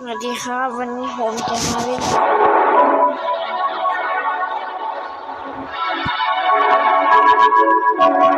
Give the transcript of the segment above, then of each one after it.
สวัสดีครับ วันนี้ผมจะมาเล่นเ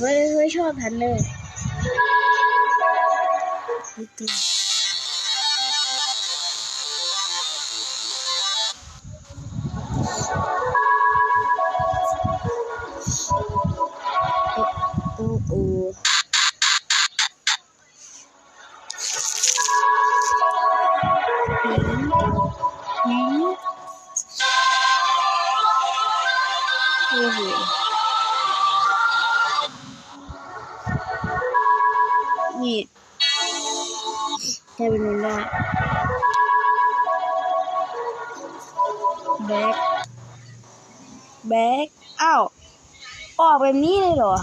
เนอร์อืมเฮ้ยเฮ้ยชอบทันเนเดียโอ้โอ้หื มหืมโอ้โหนี่แค่เป็นมันได้แบกแบกอ้าว ออกแบบนี้เลยเหรอ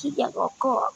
คิดอยากออกก็ออก